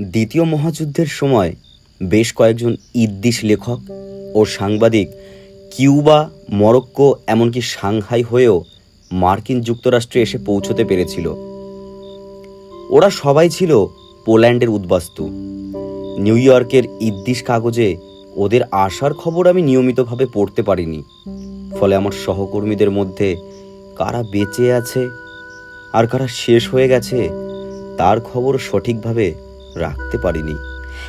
দ্বিতীয় মহাযুদ্ধের সময় বেশ কয়েকজন ইদ্দিশ লেখক ও সাংবাদিক কিউবা, মরক্কো, এমনকি সাংহাই হয়েও মার্কিন যুক্তরাষ্ট্রে এসে পৌঁছতে পেরেছিল। ওরা সবাই ছিল পোল্যান্ডের উদ্বাস্তু। নিউ ইয়র্কের ইদ্দিশ কাগজে ওদের আসার খবর আমি নিয়মিতভাবে পড়তে পারিনি। ফলে আমার সহকর্মীদের মধ্যে কারা বেঁচে আছে আর কারা শেষ হয়ে গেছে, তার খবর সঠিকভাবে রাখতে পারিনি।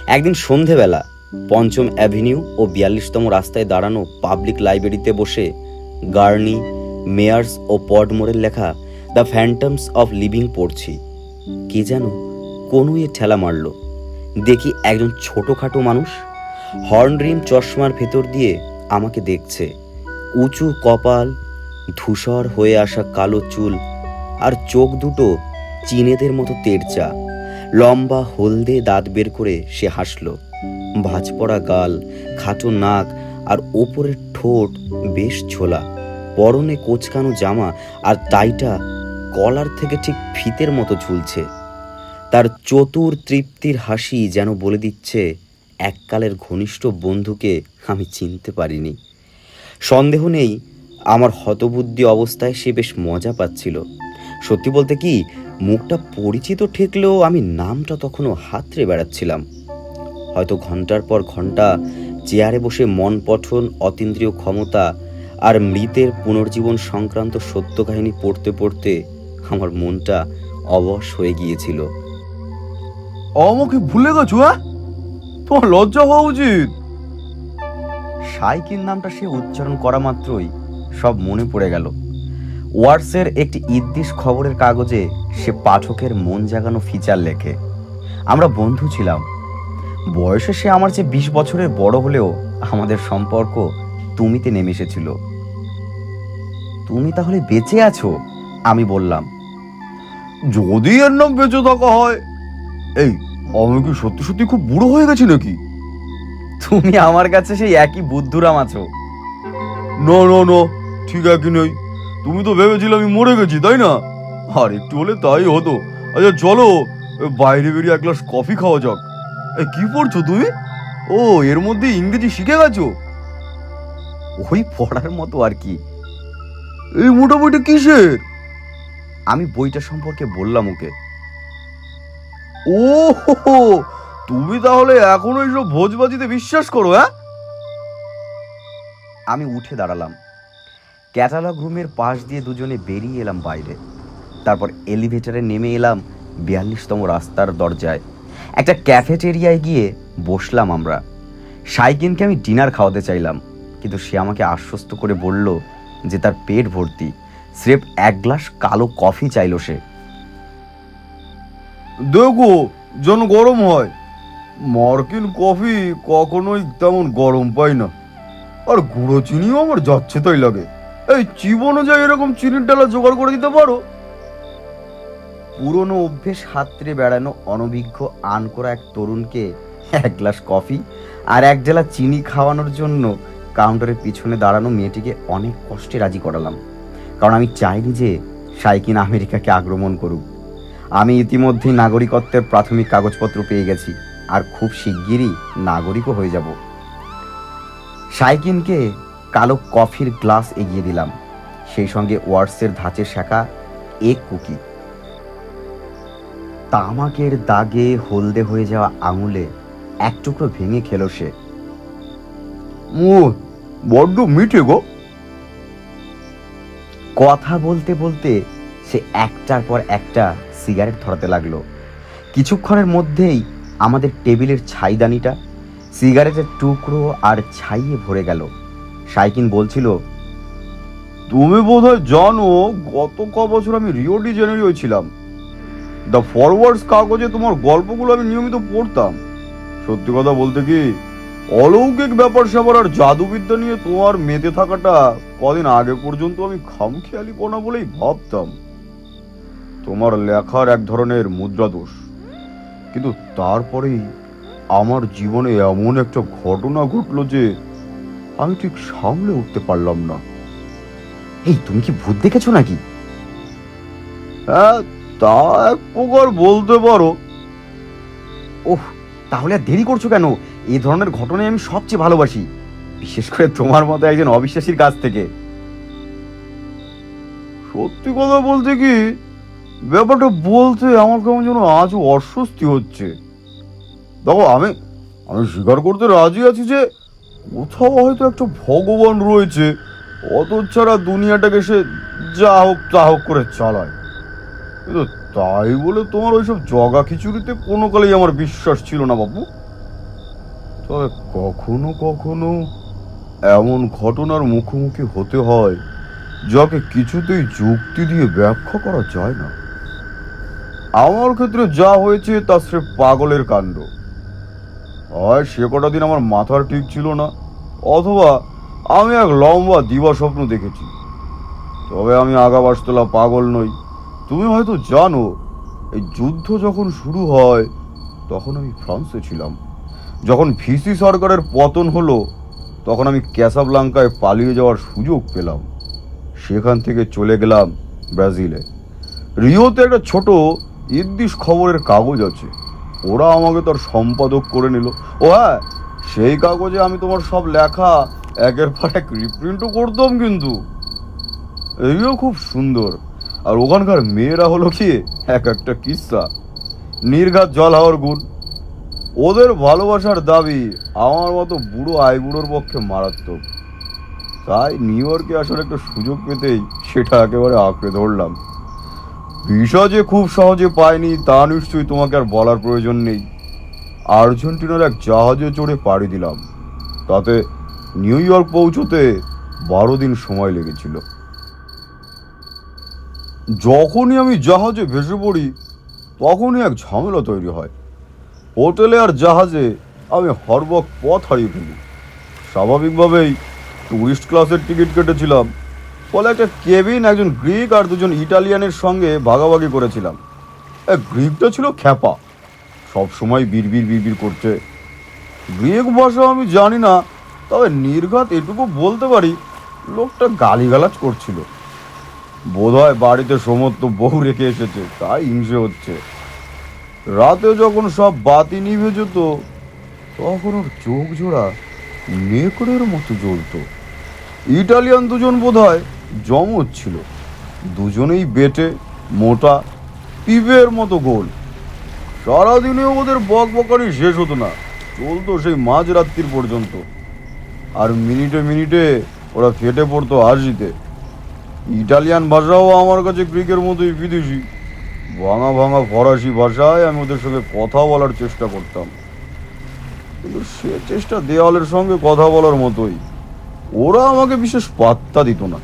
একদিন সন্ধেবেলা পঞ্চম অ্যাভিনিউ ও বিয়াল্লিশতম রাস্তায় দাঁড়ানো পাবলিক লাইব্রেরিতে বসে গার্নি, মেয়ার্স ও পডমোরের লেখা দ্য ফ্যান্টমস অফ লিভিং পড়ছি। কে যেন কোনো এ ঠেলা মারল। দেখি একজন ছোটোখাটো মানুষ হর্নরিম চশমার ভেতর দিয়ে আমাকে দেখছে। উঁচু কপাল, ধূসর হয়ে আসা কালো চুল আর চোখ দুটো চিনেদের মতো তেরচা। লম্বা হলদে দাঁত বের করে সে হাসল। ভাঁজ পড়া গাল, খাটো নাক আর ওপরের ঠোঁট বেশ ছোলা। পরনে কোচকানো জামা আর টাইটা কলার থেকে ঠিক ফিতের মতো ঝুলছে। তার চতুর তৃপ্তির হাসি যেন বলে দিচ্ছে, এককালের ঘনিষ্ঠ বন্ধুকে আমি চিনতে পারিনি। সন্দেহ নেই, আমার হতবুদ্ধি অবস্থায় সে বেশ মজা পাচ্ছিল। সত্যি বলতে কি মুখটা পরিচিত ঠেকলেও আমি নামটা তখনও হাতড়ে বেড়াচ্ছিলাম। হয়তো ঘণ্টার পর ঘণ্টা চেয়ারে বসে মন পঠন অতীন্দ্রিয় ক্ষমতা আর মৃতের পুনর্জীবন সংক্রান্ত সত্য কাহিনী পড়তে পড়তে আমার মনটা অবশ হয়ে গিয়েছিল। আমাকে ভুলে গেছো হ্যাঁ? তোমার লজ্জা হওয়া উচিত। সাইকিন নামটা সে উচ্চারণ করা মাত্রই সব মনে পড়ে গেল। ওয়ার্সের একটি ইদ্দিশ খবরের কাগজে সে পাঠকের মন জাগানো ফিচার লেখে। আমরা বন্ধু ছিলাম। বয়সে সে আমার চেয়ে বিশ বছরের বড় হলেও আমাদের সম্পর্ক তুমিতে নেমে এসেছিল। তুমি তাহলে বেঁচে আছো? আমি বললাম। যদি এর নাম বেঁচে থাকা হয় এই আমি কি সত্যি সত্যি খুব বুড়ো হয়ে গেছি নাকি? তুমি আমার কাছে সেই একই বুদ্ধুরাম আছো। না না না ঠিক একই নেই। তুমি তো ভেবেছিলে আমি মরে গেছি, তাই না? আর একটু হলে তাই হতো। আচ্ছা চলো বাইরে বেরিয়ে এক গ্লাস কফি খাওয়া যাক। কি পড়ছো তুমি? ও, এর মধ্যে ইংরেজি শিখে গেছো? ওই পড়ার মতো আর কি। এই মোটামুটি কিসের? আমি বইটা সম্পর্কে বললাম ওকে। ও তুমি তাহলে এখনও এইসব ভোজবাজিতে বিশ্বাস করো হ্যাঁ আমি উঠে দাঁড়ালাম। ক্যাটালগ রুমের পাশ দিয়ে দুজনে বেরিয়ে এলাম বাইরে। তারপর এলিভেটরে নেমে এলাম বিয়াল্লিশতম রাস্তার দরজায়। একটা ক্যাফেটেরিয়ায় গিয়ে বসলাম আমরা। সাইকিনকে আমি ডিনার খাওয়াতে চাইলাম, কিন্তু সে আমাকে আশ্বস্ত করে বলল যে তার পেট ভর্তি। স্রেফ এক গ্লাস কালো কফি চাইলো সে। দেখো যেন গরম হয়, মার্কিন কফি কখনোই তেমন গরম পায় না। আর গুঁড়ো চিনিও আমার যাচ্ছে তাই লাগে। এই চিপ অনুযায়ী এরকম চিনির ডালা জোগাড় করে দিতে পারো? পুরনো অভ্যেস হাতড়ে বেড়ানো অনভিজ্ঞ আন করা এক তরুণকে এক গ্লাস কফি আর এক জেলা চিনি খাওয়ানোর জন্য কাউন্টারের পিছনে দাঁড়ানো মেয়েটিকে অনেক কষ্টে রাজি করালাম। কারণ আমি চাইনি যে সাইকিন আমেরিকাকে আক্রমণ করুক। আমি ইতিমধ্যেই নাগরিকত্বের প্রাথমিক কাগজপত্র পেয়ে গেছি আর খুব শিগগিরই নাগরিকও হয়ে যাব। সাইকিনকে কালো কফির গ্লাস এগিয়ে দিলাম। সেই সঙ্গে ওয়ার্সের ধাঁচের শাখা এক কুকি। তামাকের দাগে হলদে হয়ে যাওয়া আঙুলে এক টুকরো ভেঙে খেলো সে। ও বড্ড মিঠে গো। কথা বলতে বলতে সে একটার পর একটা সিগারেট ধরাতে লাগল। কিছুক্ষণের মধ্যেই আমাদের টেবিলের ছাইদানিটা সিগারেটের টুকরো আর ছাইয়ে ভরে গেল। সাইকিন বলছিল, তুমি বোধহয় জানো, গত ক বছর আমি রিও ডি জেনেরিও ছিলাম। দ্য ফরওয়ার্ডস কাগজে তোমার গল্পগুলো আমি নিয়মিত পড়তাম। সত্যি কথা বলতে কি, অলৌকিক ব্যাপার স্যাপার আর জাদুবিদ্যা নিয়ে তোমার মেতে থাকাটা কদিন আগে পর্যন্ত আমি খামখেয়ালি পোনা বলেই ভাবতাম। তোমার লেখার এক ধরনের মুদ্রা দোষ। কিন্তু তারপরেই আমার জীবনে এমন একটা ঘটনা ঘটলো যে আমি ঠিক সামলে উঠতে পারলাম না। এই, তুমি কি ভূত দেখেছ নাকি? হ্যাঁ তা এক প্রকার বলতে পারো। ওহ, তাহলে আর দেরি করছ কেন? এই ধরনের ঘটনায় আমি সবচেয়ে ভালোবাসি। বিশেষ করে তোমার মতো একজন অবিশ্বাসীর কাছ থেকে। সত্যি কথা বলতে কি, ব্যাপারটা বলতে আমার কেমন যেন আজও অস্বস্তি হচ্ছে। দেখো, আমি আমি স্বীকার করতে রাজি আছি যে কোথাও হয়তো একটা ভগবান রয়েছে। অত ছাড়া দুনিয়াটাকে সে যা হোক তা হোক করে চালায়। কিন্তু তাই বলে তোমার ওইসব জগা খিচুড়িতে কোনো কালেই আমার বিশ্বাস ছিল না, বাবু। তবে কখনো কখনো এমন ঘটনার মুখোমুখি হতে হয়, যাকে কিছুতেই যুক্তি দিয়ে ব্যাখ্যা করা যায় না। আমার ক্ষেত্রে যা হয়েছে তা সে পাগলের কাণ্ড। হয় সে কটা দিন আমার মাথার ঠিক ছিল না। অথবা আমি এক লম্বা দিবা স্বপ্ন দেখেছি। তবে আমি আগাবাসতলা পাগল নই। তুমি হয়তো জানো, এই যুদ্ধ যখন শুরু হয়, তখন আমি ফ্রান্সে ছিলাম। যখন ভিসি সরকারের পতন হলো, তখন আমি ক্যাসাবলাঙ্কায় পালিয়ে যাওয়ার সুযোগ পেলাম। সেখান থেকে চলে গেলাম ব্রাজিলে। রিওতে একটা ছোট ইদ্দিস খবরের কাগজ আছে। ওরা আমাকে তার সম্পাদক করে নিল। ও হ্যাঁ সেই কাগজে আমি তোমার সব লেখা একের পর এক রিপ্রিন্টও করতাম কিন্তু। এইও খুব সুন্দর। আর ওখানকার মেয়েরা হলো কি, এক একটা কিস্সা নির্ঘাত জল হাওয়ার গুণ। ওদের ভালোবাসার দাবি আমার মতো বুড়ো আইবুড়োর পক্ষে মারাত্মক। তাই নিউ ইয়র্কে আসার একটা সুযোগ পেতেই সেটা একেবারে আঁকড়ে ধরলাম। ভিসা যে খুব সহজে পাইনি তা নিশ্চয়ই তোমাকে আর বলার প্রয়োজন নেই। আর্জেন্টিনার এক জাহাজে চড়ে পাড়ি দিলাম। তাতে নিউ ইয়র্ক পৌঁছতে বারো দিন সময় লেগেছিল। যখনই আমি জাহাজে ভেসে পড়ি, তখনই এক ঝামেলা তৈরি হয়। হোটেলে আর জাহাজে আমি হরবক পথ হারিয়ে ফেলি। স্বাভাবিকভাবেই টুরিস্ট ক্লাসের টিকিট কেটেছিলাম। ফলে একটা কেবিন একজন গ্রিক আর দুজন ইটালিয়ানের সঙ্গে ভাগাভাগি করেছিলাম। গ্রিকটা ছিল খ্যাপা। সব সময় বিড়বিড় বিড়বিড় করছে। গ্রিক ভাষা আমি জানি না, তবে নির্ঘাত এটুকু বলতে পারি, লোকটা গালিগালাজ করছিল। বোধহয় বাড়িতে সমস্ত বউ রেখে এসেছে, তাই হিংসে হচ্ছে। রাতে যখন সব বাতি নিভে যেত, তখন ওর চোখ জোড়া নেকড়ের মতো জ্বলতো। ইটালিয়ান দুজন বোধ হয় জমজ ছিল দুজনেই বেটে মোটা পিপের মতো গোল। সারাদিনেও ওদের বক বকারি শেষ হতো না। চলতো সেই মাঝরাত্রির পর্যন্ত। আর মিনিটে মিনিটে ওরা ফেটে পড়তো হাসিতে। ইটালিয়ান ভাষাও আমার কাছে গ্রিকের মতোই বিদেশি। ভাঙা ভাঙা ফরাসি ভাষায় আমি ওদের সঙ্গে কথা বলার চেষ্টা করতাম। কিন্তু সে চেষ্টা দেওয়ালের সঙ্গে কথা বলার মতোই। ওরা আমাকে বিশেষ পাত্তা দিত না।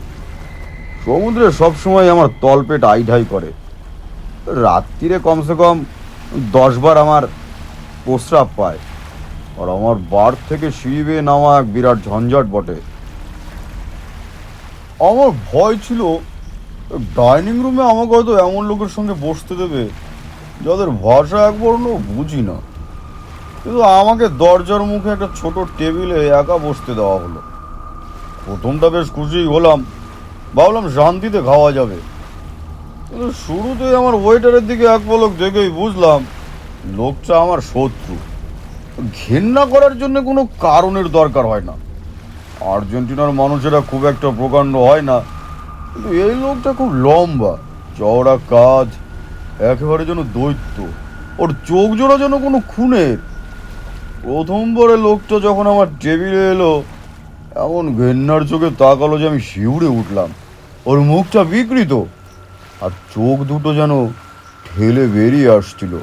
সমুদ্রে সবসময় আমার তলপেট আইঢাই করে। রাত্রিরে কমসে কম দশবার আমার প্রস্রাব পায়। আর আমার বার থেকে সিঁড়ি বেয়ে নামা এক বিরাট ঝঞ্ঝট বটে। আমার ভয় ছিল, ডাইনিং রুমে আমাকে হয়তো এমন লোকের সঙ্গে বসতে দেবে, যাদের ভাষা একবর্ণ বুঝি না। কিন্তু আমাকে দরজার মুখে একটা ছোট টেবিলে একা বসতে দেওয়া হলো। প্রথমটা বেশ খুশিই হলাম ভাবলাম শান্তিতে খাওয়া যাবে। কিন্তু শুরুতেই আমার ওয়েটারের দিকে এক পলক দেখেই বুঝলাম, লোকটা আমার শত্রু। ঘেন্না করার জন্য কোনো কারণের দরকার হয় না। আর্জেন্টিনার মানুষেরা খুব একটা প্রকাণ্ড হয় না, কিন্তু এই লোকটা খুব লম্বা, চওড়া কাজ, একেবারে যেন দৈত্য। ওর চোখ জোড়া যেন কোনো খুনের। প্রথমবারে লোকটা যখন আমার টেবিলে এলো, এমন ঘেন্নার চোখে তাকালো যে আমি শিউরে উঠলাম। ওর মুখটা বিকৃত আর চোখ দুটো যেন ঠেলে বেরিয়ে আসছিল।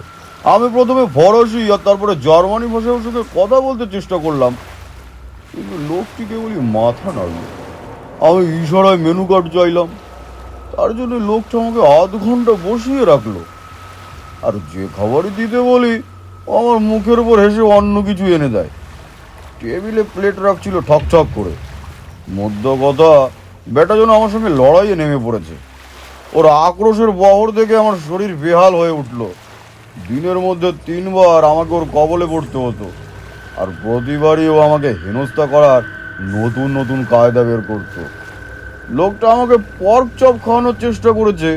আমি প্রথমে ফরাসি আর তারপরে জার্মানি ভাষায় ওর সঙ্গে কথা বলতে চেষ্টা করলাম, কিন্তু লোকটি কেবলই মাথা নাড়ল। আমি ইশারায় মেনু কার্ড চাইলাম, তার জন্য লোকটা আমাকে আধ ঘণ্টা বসিয়ে রাখল। আর যে খাবারই দিতে বলি, আমার মুখের উপর হেসে অন্য কিছু এনে দেয়। টেবিলে প্লেট রাখছিল ঠকঠক করে। মধ্য কথা বেটা যেন আমার সঙ্গে লড়াইয়ে নেমে পড়েছে। ওর আক্রোশের বহর দেখে আমার শরীর বেহাল হয়ে উঠল। দিনের মধ্যে তিনবার আমাকে ওর কবলে পড়তে হতো। আর প্রতিবারই ও আমাকে হেনস্থা করার নতুন নতুন কায়দা বের করতো। লোকটা আমাকে পর্ক চপ খাওয়ানোর চেষ্টা করেছে,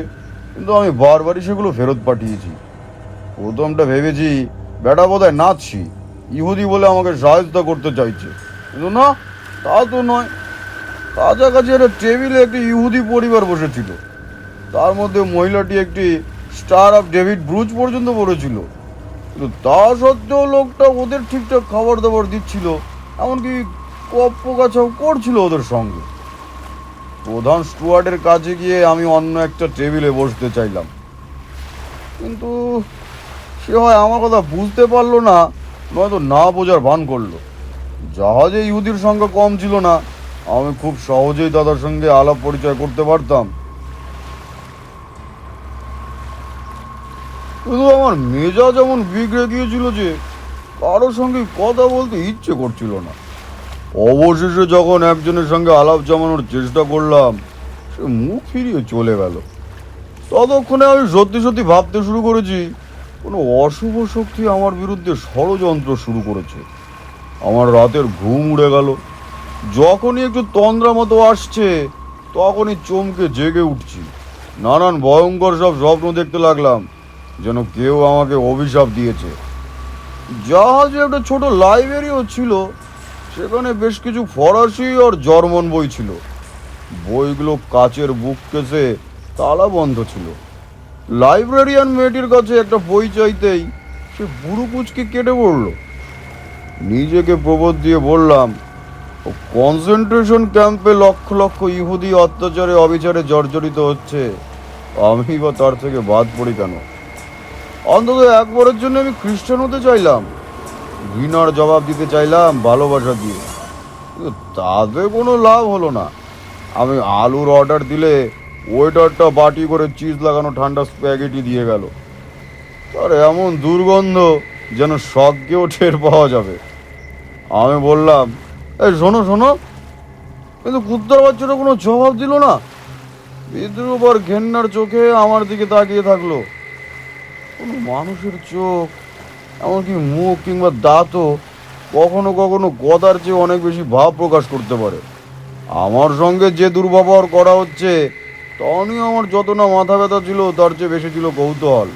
কিন্তু আমি বারবারই সেগুলো ফেরত পাঠিয়েছি। প্রথমটা ভেবেছি, বেটা বোধহয় নাচছি। ইহুদি বলে আমাকে সাহায্য করতে চাইছে। কিন্তু না, তা তো নয়। কাছাকাছি একটা টেবিলে একটি ইহুদি পরিবার বসেছিল। তার মধ্যে মহিলাটি একটি স্টার অফ ডেভিড ব্রুজ পর্যন্ত পড়েছিল কিন্তু তা সত্ত্বেও লোকটা ওদের ঠিকঠাক খাবার দাবার দিচ্ছিল, এমনকি কপ্প কাছাও করছিল ওদের সঙ্গে। প্রধান স্টুয়ার্ডের কাছে গিয়ে আমি অন্য একটা টেবিলে বসতে চাইলাম। কিন্তু সে হয় আমার কথা বুঝতে পারল না, নয়তো না বোঝার ভান করল। জাহাজে ইহুদির সংখ্যা কম ছিল না আমি খুব সহজেই দাদার সঙ্গে আলাপ পরিচয় করতে পারতাম। কিন্তু আমার মেজাজ এমন বিগড়ে গিয়েছিল যে কারোর সঙ্গে কথা বলতে ইচ্ছে করছিল না। অবশেষে যখন একজনের সঙ্গে আলাপ জমানোর চেষ্টা করলাম, সে মুখ ফিরিয়ে চলে গেল। ততক্ষণে আমি সত্যি সত্যি ভাবতে শুরু করেছি, কোনো অশুভ শক্তি আমার বিরুদ্ধে ষড়যন্ত্র শুরু করেছে। আমার রাতের ঘুম উড়ে গেল। যখনই একটু তন্দ্রা মতো আসছে, তখনই চমকে জেগে উঠছি। নানান ভয়ঙ্কর সব স্বপ্ন দেখতে লাগলাম, যেন কেউ আমাকে অভিশাপ দিয়েছে। জাহাজে একটা ছোট লাইব্রেরিও ছিল, সেখানে বেশ কিছু ফরাসি আর জার্মান বই ছিল। বইগুলো কাচের বুক কেসে তালা বন্ধ ছিল। লাইব্রেরিয়ান মেয়েটির কাছে একটা বই চাইতেই সে বুড়ো কুচকে কেটে পড়ল নিজেকে প্রবোধ দিয়ে বললাম কনসেন্ট্রেশন ক্যাম্পে লক্ষ লক্ষ ইহুদি অত্যাচারে অবিচারে জর্জরিত হচ্ছে। আমি বা তার থেকে বাদ পড়ি কেন? অন্তত একবারের জন্য আমি খ্রিস্টান হতে চাইলাম। ঘৃণার জবাব দিতে চাইলাম ভালোবাসা দিয়ে। তাতে কোনো লাভ হলো না। আমি আলুর অর্ডার দিলে ওয়েটারটা বাটি করে চিজ লাগানো ঠান্ডা স্প্যাগেটি দিয়ে গেল। আর এমন দুর্গন্ধ যেন স্বর্গেও টের পাওয়া যাবে। আমি বললাম এই শোনো শোনো। কিন্তু কুত্তার বাচ্চাটা কোনো জবাব দিল না। বিদ্রুপ আর ঘেন্নার চোখে আমার দিকে তাকিয়ে থাকল। কোনো মানুষের চোখ, এমনকি মুখ কিংবা দাঁতও কখনো কখনো গদার চেয়ে অনেক বেশি ভাব প্রকাশ করতে পারে। আমার সঙ্গে যে দুর্ব্যবহার করা হচ্ছে, তখনই আমার যত না মাথা ব্যথা ছিল, তার চেয়ে বেশি ছিল কৌতূহল।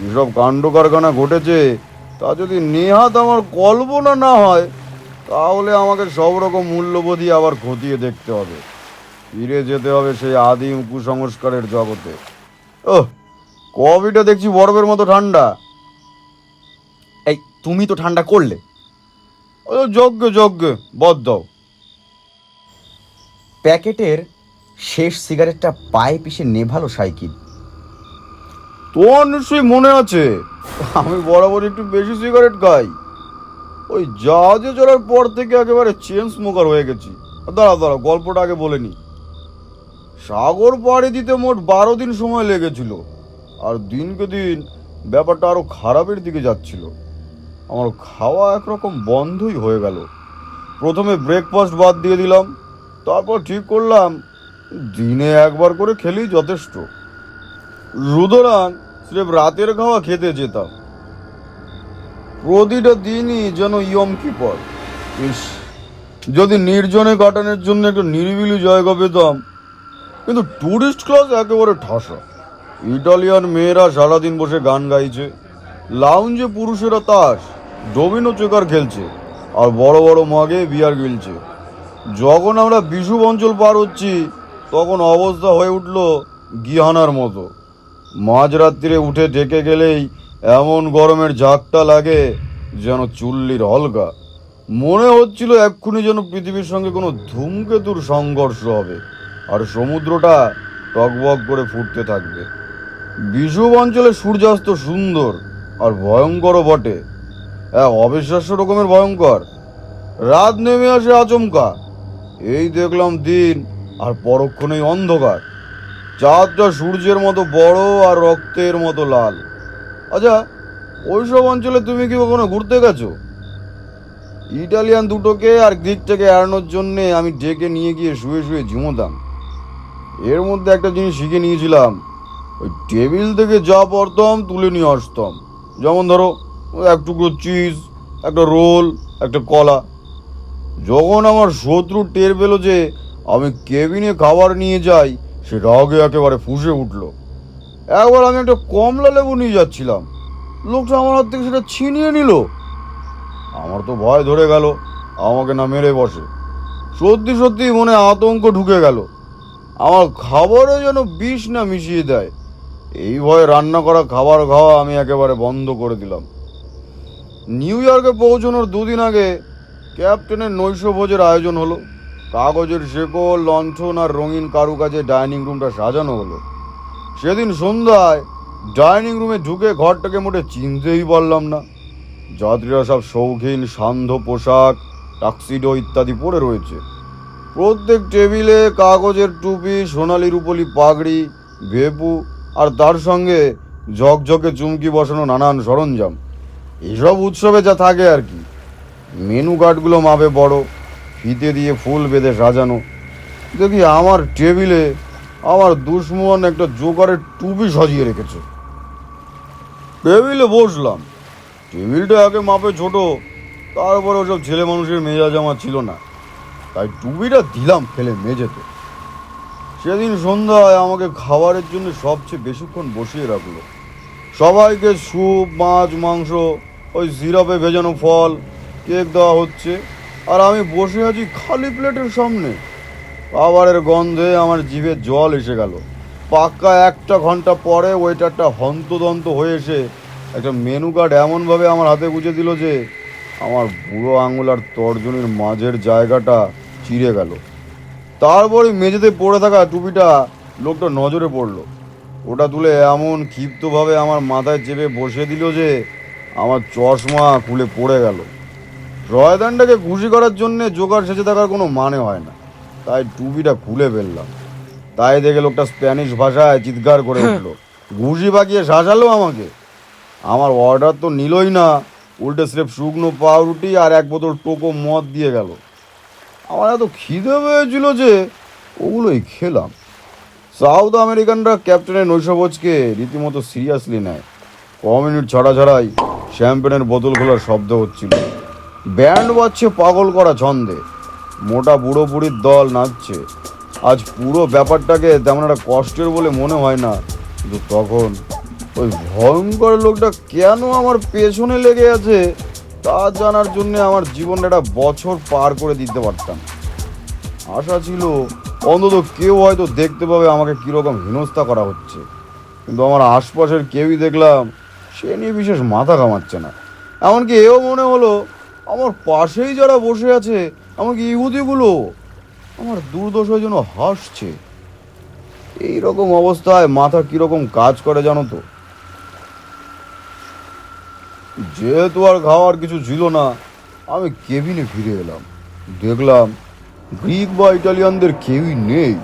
যেসব কাণ্ড কারখানা ঘটেছে, তা যদি নেহাত আমার কল্পনা না হয় তাহলে আমাকে সব রকম মূল্যবোধই আবার খতিয়ে দেখতে হবে। ফিরে যেতে হবে সেই আদিম কুসংস্কারের জগতে। ওহ কফিটা দেখছি বরফের মতো ঠান্ডা। এই তুমি তো ঠান্ডা করলে। ও যজ্ঞ যজ্ঞে বদ দাও। প্যাকেটের শেষ সিগারেটটা পায়ে পিষে নেভালো সাইকেল। তোমার নিশ্চয়ই মনে আছে। আমি বরাবর একটু বেশি সিগারেট খাই। ওই জাহাজে চড়ার পর থেকে একেবারে চেন স্মোকার হয়ে গেছি। দাঁড়া দাঁড়া গল্পটা আগে বলে নি। সাগর পাড়ি দিতে মোট বারো দিন সময় লেগেছিল। আর দিনকে দিন ব্যাপারটা আরও খারাপের দিকে যাচ্ছিল। আমার খাওয়া একরকম বন্ধই হয়ে গেল। প্রথমে ব্রেকফাস্ট বাদ দিয়ে দিলাম, তারপর ঠিক করলাম দিনে একবার করে খেলেই যথেষ্ট। সুতরাং স্রেফ রাতের খাওয়া খেতে যেতাম। প্রতিটা দিনই যেন ইয়ম কিপর ইস, যদি নির্জনে কাটানোর জন্য একটা নিরিবিলি জায়গা পেতাম, কিন্তু টুরিস্ট ক্লাস একেবারে ঠাসা। ইটালিয়ান মেয়েরা সারাদিন বসে গান গাইছে লাউঞ্জে পুরুষেরা তাস ডোমিনো চেকার খেলছে, আর বড় বড় মগে বিয়ার গিলছে যখন আমরা বিষুব অঞ্চল পার হচ্ছি, তখন অবস্থা হয়ে উঠল গিহানার মতো। মাঝরাত্রিরে উঠে ডেকে গেলেই এমন গরমের ঝাঁকটা লাগে যেন চুল্লির হলকা মনে হচ্ছিল এক্ষুনি যেন পৃথিবীর সঙ্গে কোনো ধূমকেতুর সংঘর্ষ হবে, আর সমুদ্রটা টকবক করে ফুটতে থাকবে। বিষুব অঞ্চলে সূর্যাস্ত সুন্দর আর ভয়ঙ্করও বটে। হ্যাঁ অবিশ্বাস্য রকমের ভয়ঙ্কর। রাত নেমে আসে আচমকা। এই দেখলাম দিন আর পরক্ষণেই অন্ধকার। চাঁদটা সূর্যের মতো বড় আর রক্তের মতো লাল। আচ্ছা ওইসব অঞ্চলে তুমি কি কখনো ঘুরতে গেছো? ইটালিয়ান দুটোকে আর গ্রিকটাকে এড়ানোর জন্যে আমি ডেকে নিয়ে গিয়ে শুয়ে শুয়ে ঝুমোতাম। এর মধ্যে একটা জিনিস শিখে নিয়েছিলাম। ওই টেবিল থেকে যা পড়তাম তুলে নিয়ে আসতাম। যেমন ধরো, এক টুকরো চিজ, একটা রোল, একটা কলা। যখন আমার শত্রু টের পেল যে আমি কেবিনে খাবার নিয়ে যাই, সে রাগে একেবারে ফুসে উঠল। একবার আমি একটা কমলা লেবু নিয়ে যাচ্ছিলাম। লোকটা আমার হাত থেকে সেটা ছিনিয়ে নিল। আমার তো ভয় ধরে গেল, আমাকে না মেরে বসে। সত্যি সত্যি মনে আতঙ্ক ঢুকে গেল। আমার খাবারে যেন বিষ না মিশিয়ে দেয়। এই ভয়ে রান্না করা খাবার খাওয়া আমি একেবারে বন্ধ করে দিলাম। নিউ ইয়র্কে পৌঁছানোর দুদিন আগে ক্যাপ্টেনের নৈশভোজের আয়োজন হলো। কাগজের শেকল লণ্ঠন আর রঙিন কারুকাজে ডাইনিং রুমটা সাজানো হলো। সেদিন সন্ধ্যায় ডাইনিং রুমে ঢুকে ঘরটাকে মোটে চিনতেই পারলাম না। যাত্রীরা সব শৌখিন, সান্ধ্য পোশাক, টাক্সিডো ইত্যাদি পরে রয়েছে। প্রত্যেক টেবিলে কাগজের টুপি, সোনালি রূপলি পাগড়ি ভেপু আর তার সঙ্গে ঝকঝকে চুমকি বসানো নানান সরঞ্জাম। এসব উৎসবে যা থাকে আর কি। মেনু কার্ডগুলো মাপে বড়, ফিতে দিয়ে ফুল বেঁধে সাজানো। দেখি আমার টেবিলে আমার দুশ্মন একটা জোকারের টুপি সাজিয়ে রেখেছে। টেবিলে বসলাম। টেবিলটা আগে মাপে ছোট, তারপরে ওসব ছেলে মানুষের মেজাজ আমার ছিল না। তাই টুপিটা দিলাম ফেলে মেঝেতে। সেদিন সন্ধ্যায় আমাকে খাবারের জন্য সবচেয়ে বেশিক্ষণ বসিয়ে রাখল। সবাইকে স্যুপ, মাছ, মাংস, ওই সিরাপে ভেজানো ফল, কেক দেওয়া হচ্ছে, আর আমি বসে আছি খালি প্লেটের সামনে। খাবারের গন্ধে আমার জিভে জল এসে গেল। পাক্কা একটা ঘণ্টা পরে ওয়েটারটা হন্তদন্ত হয়ে এসে একটা মেনু কার্ড এমনভাবে আমার হাতে গুঁজে দিল যে আমার বুড়ো আঙুল আর তর্জনীর মাঝের জায়গাটা চিড়ে গেল। তারপরে মেঝেতে পড়ে থাকা টুপিটা লোকটা নজরে পড়ল। ওটা তুলে এমন ক্ষিপ্তভাবে আমার মাথায় চেপে বসে দিল যে আমার চশমা খুলে পড়ে গেল। রয়দানটাকে খুশি করার জন্যে জোগাড় সেজে থাকার কোনো মানে হয় না। তাই টুপিটা খুলে ফেললাম। তাই দেখে লোকটা স্প্যানিশ ভাষায় চিৎকার করে উঠল। ঘুষি পাকিয়ে শাসালো আমাকে। আমার অর্ডার তো নিলই না। উল্টে স্রেফ শুকনো পাউরুটি আর এক বোতল টোকো মদ দিয়ে গেল। আমার এত খিদে পেয়েছিল যে ওগুলোই খেলাম। সাউথ আমেরিকানরা ক্যাপ্টেনের নৈশভোজকে রীতিমতো সিরিয়াসলি নেয়। ক মিনিট ছাড়া ছাড়াই শ্যাম্পেনের বোতল খোলার শব্দ হচ্ছিল। ব্যান্ড বাজছে পাগল করা ছন্দে। মোটা বুড়ো বুড়ির দল নাচছে। আজ পুরো ব্যাপারটাকে তেমন একটা কষ্টের বলে মনে হয় না। কিন্তু তখন ওই ভয়ঙ্কর লোকটা কেন আমার পেছনে লেগে আছে, তা জানার জন্য আমার জীবনটা একটা বছর পার করে দিতে পারতাম। আশা ছিল অন্তত কেউ হয়তো দেখতে পাবে আমাকে কীরকম হেনস্থা করা হচ্ছে। কিন্তু আমার আশপাশের কেউই দেখলাম সে নিয়ে বিশেষ মাথা কামাচ্ছে না। এমনকি এও মনে হলো, আমার পাশেই যারা বসে আছে এমনকি ইহুদিগুলো আমার দুর্দশার জন্য হাসছে। এই রকম অবস্থায় মাথা কীরকম কাজ করে জানো তো? যেহেতু আর খাওয়ার কিছু ছিল না, আমি কেবিনে ফিরে এলাম। দেখলাম গ্রিক বা ইটালিয়ানদের কেউই নেই।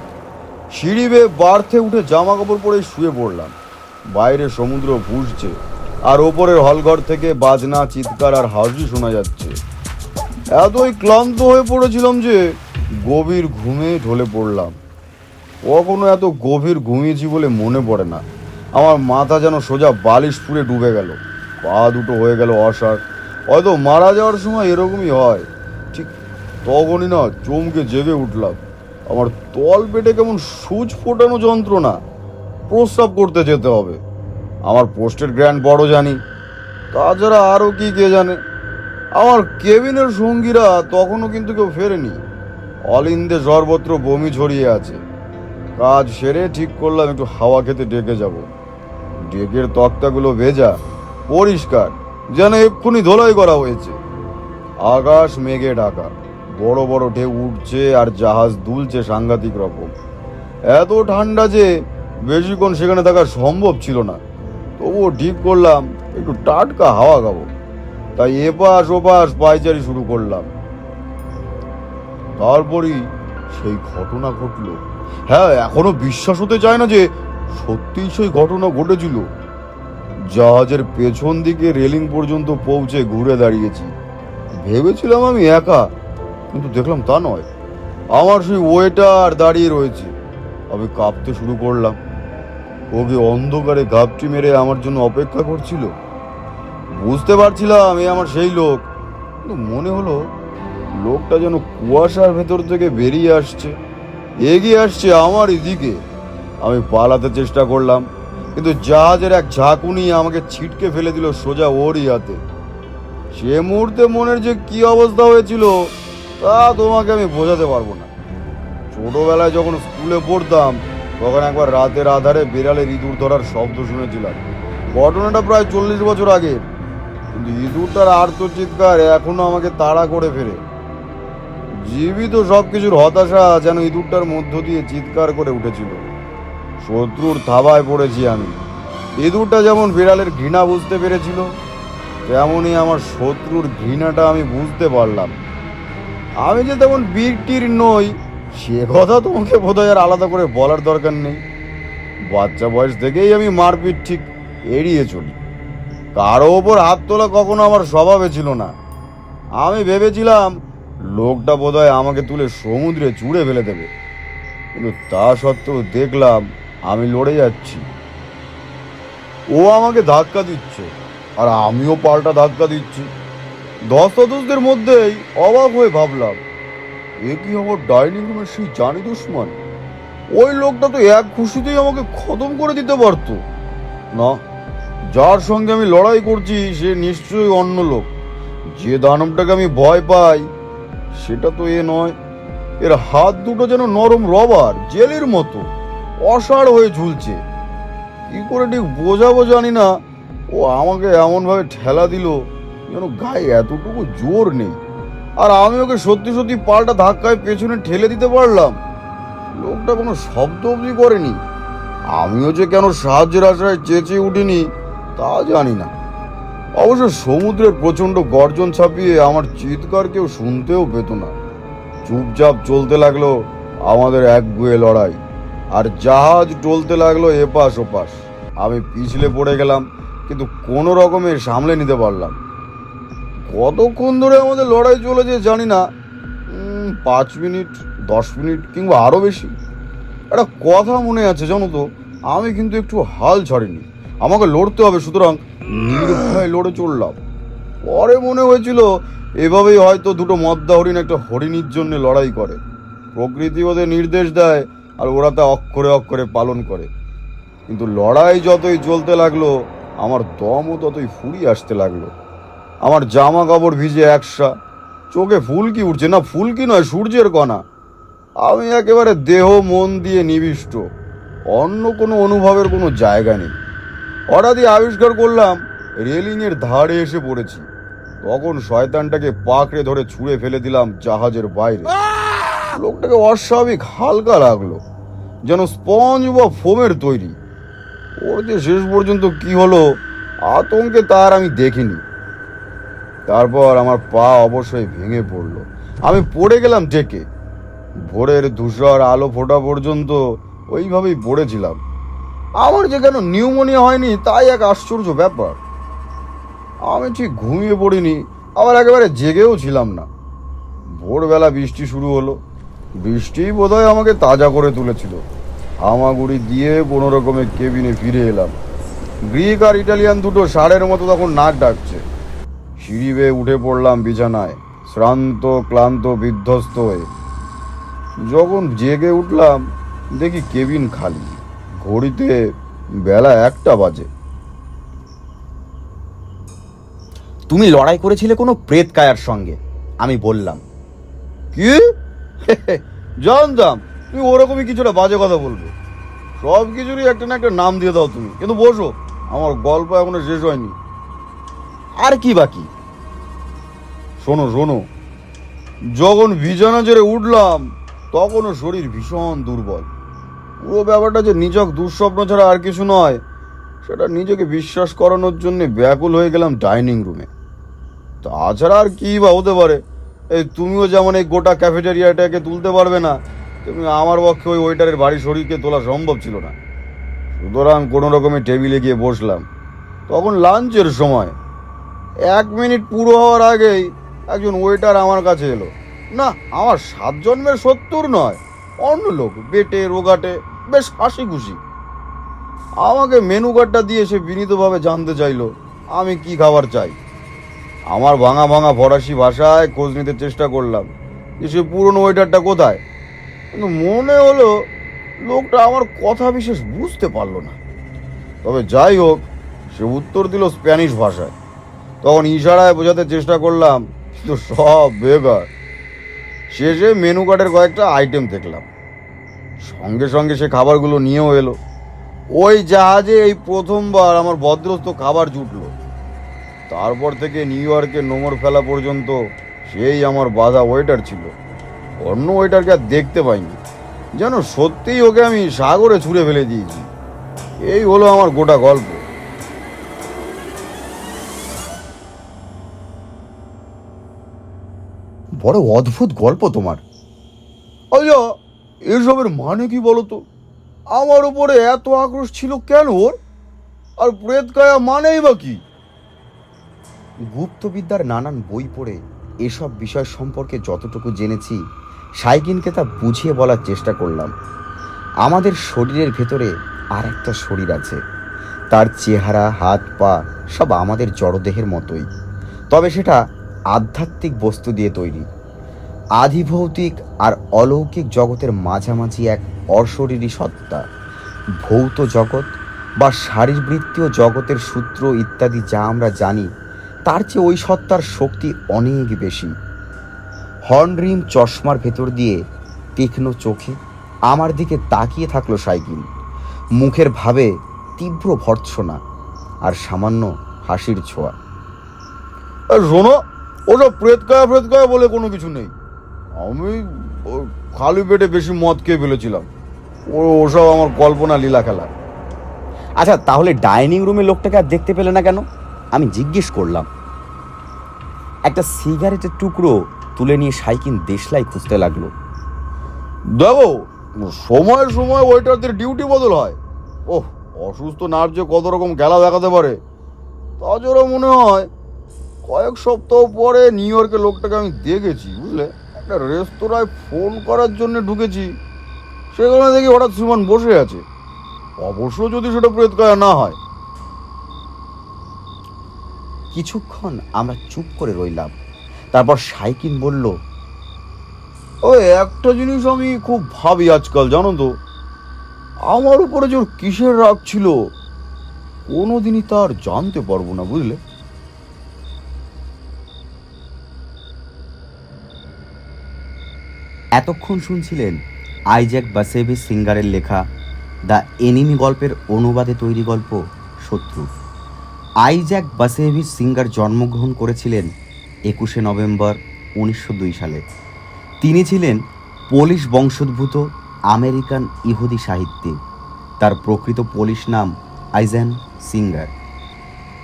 সিঁড়ি বেয়ে বার্থে উঠে জামা কাপড় পরে শুয়ে পড়লাম। বাইরে সমুদ্র বুঝছে আর ওপরের হলঘর থেকে বাজনা, চিৎকার আর হাসি শোনা যাচ্ছে। এতই ক্লান্ত হয়ে পড়েছিলাম যে গভীর ঘুমে ঢলে পড়লাম। কখনো এত গভীর ঘুমিয়েছি বলে মনে পড়ে না। আমার মাথা যেন সোজা বালিশ পুরে ডুবে গেল। পা দুটো হয়ে গেল অসার। হয়তো মারা যাওয়ার সময় এরকমই হয়। ঠিক তখনই না চমকে জেগে উঠলাম। আমার তল পেটে কেমন সুচ ফোটানো যন্ত্রণা। প্রস্রাব করতে যেতে হবে। আমার পোস্টের গ্র্যান্ড বড় জানি। তাছাড়া আরও কি কে জানে? আমার কেবিনের সঙ্গীরা তখনও কিন্তু কেউ ফেরেনি। অলিন্দে সর্বত্র বমি ছড়িয়ে আছে। কাজ সেরে ঠিক করলাম, একটু হাওয়া খেতে ডেকে যাব। ডেকের তক্তাগুলো ভেজা, পরিষ্কার, যেন এক্ষুনি ধোলাই করা হয়েছে। আকাশ মেঘে ঢাকা, বড় বড় ঢেউ উঠছে আর জাহাজ দুলছে সাংঘাতিক রকম। এত ঠান্ডা যে বেশিক্ষণ সেখানে থাকা সম্ভব ছিল না। তবুও ঠিক করলাম, একটু টাটকা হাওয়া খাব। তাই এপাশ ওপাশ পাইচারি শুরু করলাম। তারপরই সেই ঘটনা ঘটলো। হ্যাঁ এখনও বিশ্বাস হতে চায় না যে সত্যিই সেই ঘটনা ঘটেছিল। জাহাজের পেছন দিকে রেলিং পর্যন্ত পৌঁছে ঘুরে দাঁড়িয়েছি। ভেবেছিলাম আমি একা, কিন্তু দেখলাম তা নয়। আমার সেই ওয়েটার দাঁড়িয়ে রয়েছে। আমি কাঁপতে শুরু করলাম। ওকে অন্ধকারে ঘাপটি মেরে আমার জন্য অপেক্ষা করছিল। বুঝতে পারছিলাম এ আমার সেই লোক। কিন্তু মনে হলো লোকটা যেন কুয়াশার ভেতর থেকে বেরিয়ে আসছে। এগিয়ে আসছে আমারই দিকে আমি পালাতে চেষ্টা করলাম, কিন্তু জাহাজের এক ঝাঁকুনি আমাকে ছিটকে ফেলে দিল সোজা ওরই হাতে সে মুহূর্তে মনের যে কি অবস্থা হয়েছিল, তা তোমাকে আমি বোঝাতে পারব না। ছোটবেলায় যখন স্কুলে পড়তাম, তখন একবার রাতের আধারে বিড়ালের ইঁদুর ধরার শব্দ শুনেছিলাম। ঘটনাটা প্রায় চল্লিশ বছর আগে কিন্তু ইঁদুরটার আর্তচিৎকার এখনও আমাকে তাড়া করে ফেরে। জীবিত সব কিছুর হতাশা যেন ইঁদুরটার মধ্য দিয়ে চিৎকার করে উঠেছিল। শত্রুর থাবায় পড়েছি আমি। ইঁদুরটা যেমন বিড়ালের ঘৃণা বুঝতে পেরেছিল তেমনই আমার শত্রুর ঘৃণাটা আমি বুঝতে পারলাম। আমি যে তেমন বীরটির নই, সে কথা তোমাকে বোধহয় আর আলাদা করে বলার দরকার নেই। বাচ্চা বয়স থেকেই আমি মারপিট ঠিক এড়িয়ে চলি। কারও ওপর হাত তোলা কখনো আমার স্বভাবে ছিল না। আমি ভেবেছিলাম, লোকটা বোধহয় আমাকে তুলে সমুদ্রে চুড়ে ফেলে দেবে। কিন্তু তা সত্ত্বেও দেখলাম, আমি লড়ে যাচ্ছি। ও আমাকে ধাক্কা দিচ্ছে, আর আমিও পাল্টা ধাক্কা দিচ্ছি। দশদের মধ্যেই অবাক হয়ে ভাবলাম, এ কি আমার ডাইনিং রুমের সেই জানি দুশ্মন? ওই লোকটা তো এক খুশিতেই আমাকে খতম করে দিতে পারতো। না যার সঙ্গে আমি লড়াই করছি, সে নিশ্চয়ই অন্য লোক। যে দানবটাকে আমি ভয় পাই, সেটা তো এ নয়। এর হাত দুটো যেন নরম রবার, জেলের মতো, অসাড় হয়ে ঝুলছে। কি করে ঠিক বোঝাবো জানি না। ও আমাকে এমনভাবে ঠেলা দিল যেন গায়ে এতটুকু জোর নেই। আর আমি ওকে সত্যি সত্যি পাল্টা ধাক্কায় পেছনে ঠেলে দিতে পারলাম। লোকটা কোনো শব্দ অবধি করেনি। আমিও যে কেন সাহায্যের আশায় চেঁচিয়ে উঠিনি তা জানি না। অবশ্য সমুদ্রের প্রচণ্ড গর্জন ছাপিয়ে আমার চিৎকার কেউ শুনতেও পেত না। চুপচাপ চলতে লাগল আমাদের একগুয়ে লড়াই, আর জাহাজ টলতে লাগল এপাশ ওপাশ। আমি পিছলে পড়ে গেলাম, কিন্তু কোনো রকমে সামলে নিতে পারলাম। কতক্ষণ ধরে আমাদের লড়াই চলেছে জানি না পাঁচ মিনিট, দশ মিনিট কিংবা আরও বেশি। একটা কথা মনে আছে জানো তো, আমি কিন্তু একটু হাল ছাড়িনি। আমাকে লড়তে হবে, সুতরাং লড়ে চললাম। পরে মনে হয়েছিল, এভাবেই হয়তো দুটো মদ্দা হরিণ একটা হরিণীর জন্য লড়াই করে। প্রকৃতি ওদের নির্দেশ দেয়, আর ওরা তা অক্ষরে অক্ষরে পালন করে। কিন্তু লড়াই যতই চলতে লাগল, আমার দমও ততই ফুরিয়ে আসতে লাগল। আমার জামা কাপড় ভিজে একসা, চোখে ফুলকি উঠছে? না ফুলকি নয়, সূর্যের কণা। আমি একেবারে দেহ, মন দিয়ে নিবিষ্ট। অন্য কোনো অনুভবের কোনো জায়গা নেই। হঠাৎই আবিষ্কার করলাম, রেলিংয়ের ধারে এসে পড়েছি। তখন শয়তানটাকে পাকড়ে ধরে ছুঁড়ে ফেলে দিলাম জাহাজের বাইরে। লোকটাকে অস্বাভাবিক হালকা লাগল, যেন স্পঞ্জ বা ফোমের তৈরি। ওর যে শেষ পর্যন্ত কি হলো, আতঙ্কে তার আমি দেখিনি। তারপর আমার পা অবশ্যই ভেঙে পড়ল। আমি পড়ে গেলাম ডেকে। ভোরের ধূসর আলো ফোটা পর্যন্ত ওইভাবেই পড়েছিলাম। আমার যে কেন নিউমোনিয়া হয়নি, তাই এক আশ্চর্য ব্যাপার। আমি ঠিক ঘুমিয়ে পড়িনি, আবার একেবারে জেগেও ছিলাম না। ভোরবেলা বৃষ্টি শুরু হলো। বৃষ্টিই বোধহয় আমাকে তাজা করে তুলেছিল। হামাগুড়ি দিয়ে কোনো রকমে কেবিনে ফিরে এলাম। গ্রিক আর ইটালিয়ান দুটো ষাঁড়ের মতো তখন নাক ডাকছে। সিঁড়ি বেয়ে উঠে পড়লাম বিছানায়, শ্রান্ত, ক্লান্ত, বিধ্বস্ত হয়ে। যখন জেগে উঠলাম, দেখি কেবিন খালি। ঘড়িতে বেলা একটা বাজে। তুমি লড়াই করেছিলে কোনো প্রেত কায়ার সঙ্গে আমি বললাম। কি? জানতাম তুমি ওরকমই কিছুটা বাজে কথা বলবে। সব কিছুরই একটা না একটা নাম দিয়ে দাও তুমি। কিন্তু বসো আমার গল্প এখনও শেষ হয়নি। আর কি বাকি শোনো শোনো। যখন বিছানা ছেড়ে উঠলাম তখনও শরীর ভীষণ দুর্বল। পুরো ব্যাপারটা যে নিজক দুঃস্বপ্ন ছাড়া আর কিছু নয়, সেটা নিজেকে বিশ্বাস করানোর জন্য ব্যাকুল হয়ে গেলাম ডাইনিং রুমে। তাছাড়া আর কী বা হতে পারে? এই তুমিও যেমন এই গোটা ক্যাফেটেরিয়াটাকে তুলতে পারবে না তুমি আমার পক্ষে ওই ওয়েটারের বাড়ি শরীরকে তোলা সম্ভব ছিল না। সুতরাং কোনো রকমে টেবিলে গিয়ে বসলাম। তখন লাঞ্চের সময়। এক মিনিট পুরো হওয়ার আগেই একজন ওয়েটার আমার কাছে এলো। না, আমার সাত জন্মের সত্তর নয়, অন্য লোক, বেটে, রোগাটে বেশ হাসি খুশি আমাকে মেনু কার্ডটা দিয়ে সে বিনীতভাবে জানতে চাইলো, আমি কি খাবার চাই? আমার ভাঙা ভাঙা ফরাসি ভাষায় খোঁজ নিতে চেষ্টা করলাম, যে সে পুরনো ওয়েটারটা কোথায়? কিন্তু মনে হলো লোকটা আমার কথা বিশেষ বুঝতে পারল না। তবে যাই হোক, সে উত্তর দিল স্প্যানিশ ভাষায়। তখন ইশারায় বোঝাতে চেষ্টা করলাম, কিন্তু সব বেকার। শেষে মেনু কার্ডের কয়েকটা আইটেম দেখলাম। সঙ্গে সঙ্গে সে খাবারগুলো নিয়েও এলো। ওই জাহাজে এই প্রথমবার আমার ভদ্রস্থ খাবার জুটলো। তারপর থেকে নিউ ইয়র্কে নোংর ফেলা পর্যন্ত সেই আমার বাধা ওয়েটার ছিল। অন্য ওয়েটারকে আর দেখতে পাইনি। যেন সত্যিই ওকে আমি সাগরে ছুঁড়ে ফেলে দিয়েছি। এই হলো আমার গোটা গল্প। বড় অদ্ভুত গল্প তোমার। আচ্ছা এসবের মানে কি বলো তো আমার উপরে এত আক্রোশ ছিল কেন ওর? আর প্রেতকায়া মানেই বা কি? গুপ্তবিদ্যার নানান বই পড়ে এসব বিষয় সম্পর্কে যতটুকু জেনেছি, সাইকিনকে তা বুঝিয়ে বলার চেষ্টা করলাম। আমাদের শরীরের ভেতরে আর একটা শরীর আছে। তার চেহারা, হাত, পা সব আমাদের জড়দেহের মতোই। তবে সেটা আধ্যাত্মিক বস্তু দিয়ে তৈরি। আধিভৌতিক আর অলৌকিক জগতের মাঝামাঝি এক অশরীরী সত্তা। ভৌত জগৎ বা শারীরবৃত্তীয় জগতের সূত্র ইত্যাদি যা আমরা জানি, তার চেয়ে ওই সত্তার শক্তি অনেক বেশি। হর্নরিম চশমার ভেতর দিয়ে তীক্ষ্ণ চোখে আমার দিকে তাকিয়ে থাকল সাইকিল মুখের ভাবে তীব্র ভর্ৎসনা আর সামান্য হাসির ছোঁয়া। আর শোনো, ওসব প্রেতকায়া প্রেতকায়া বলে কোনো কিছু নেই। আমি খালি পেটে বেশি মদ খেয়ে ফেলেছিলাম। ও ওসব আমার কল্পনা লীলা খেলা। আচ্ছা তাহলে ডাইনিং রুমে লোকটাকে আর দেখতে পেলে না কেন? আমি জিজ্ঞেস করলাম। একটা সিগারেটের টুকরো তুলে নিয়ে সাইকিন দেশলাই খুঁজতে লাগল। দেখো সময় সময় ওয়েটারদের ডিউটি বদল হয়। ওহ অসুস্থ নার্স যে কত রকম খেলা দেখাতে পারে। তাছাড়া মনে হয় কয়েক সপ্তাহ পরে নিউ ইয়র্কে লোকটাকে আমি দেখেছি বুঝলে? একটা রেস্তোরাঁয় ফোন করার জন্য ঢুকেছি সেখানে দেখি হঠাৎ সুমন বসে আছে। অবশ্য যদি সেটা প্রেতকায়া না হয়। কিছুক্ষণ আমরা চুপ করে রইলাম। তারপর সাইকিন বলল ও একটা জিনিস আমি খুব ভাবি আজকাল জানো তো। আমার উপরে যে ওর কিসের রাগ ছিল? কোনোদিনই তার জানতে পারব না বুঝলে? এতক্ষণ শুনছিলেন আইজ্যাক বাসেভি সিঙ্গারের লেখা দ্য এনিমি গল্পের অনুবাদে তৈরি গল্প শত্রু। আইজ্যাক বাসেভি সিঙ্গার জন্মগ্রহণ করেছিলেন একুশে নভেম্বর উনিশশো দুই সালে। তিনি ছিলেন পোলিশ বংশোদ্ভূত আমেরিকান ইহুদি সাহিত্যিক। তার প্রকৃত পোলিশ নাম আইজ্যান সিঙ্গার।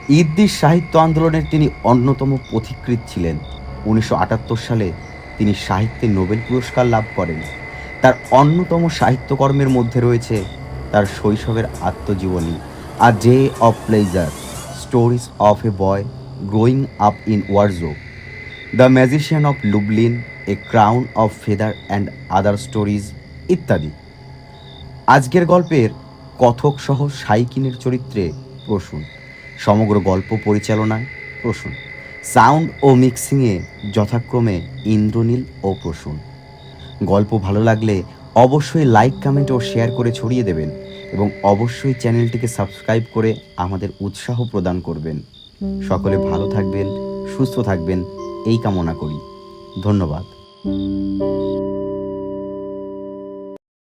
ইদ্দিস সাহিত্য আন্দোলনের তিনি অন্যতম পথিকৃৎ ছিলেন। উনিশশো আটাত্তর সালে তিনি সাহিত্যে নোবেল পুরস্কার লাভ করেন। তার অন্যতম সাহিত্যকর্মের মধ্যে রয়েছে তার শৈশবের আত্মজীবনী a day of pleasure stories of a boy growing up in Warsaw the magician of Lublin a crown of feather and other stories ইত্যাদি। আজকের গল্পের কথক সহ সাইকিনের চরিত্রে প্রসূন। সমগ্র গল্প পরিচালনায় প্রসূন। সাউন্ড ও মিক্সিংয়ে যথাক্রমে ইন্দ্রনীল ও প্রসূন। গল্প ভালো লাগলে অবশ্যই লাইক, কমেন্ট ও শেয়ার করে ছড়িয়ে দেবেন এবং অবশ্যই চ্যানেলটিকে সাবস্ক্রাইব করে আমাদের উৎসাহ প্রদান করবেন। সকলে ভালো থাকবেন, সুস্থ থাকবেন, এই কামনা করি। ধন্যবাদ।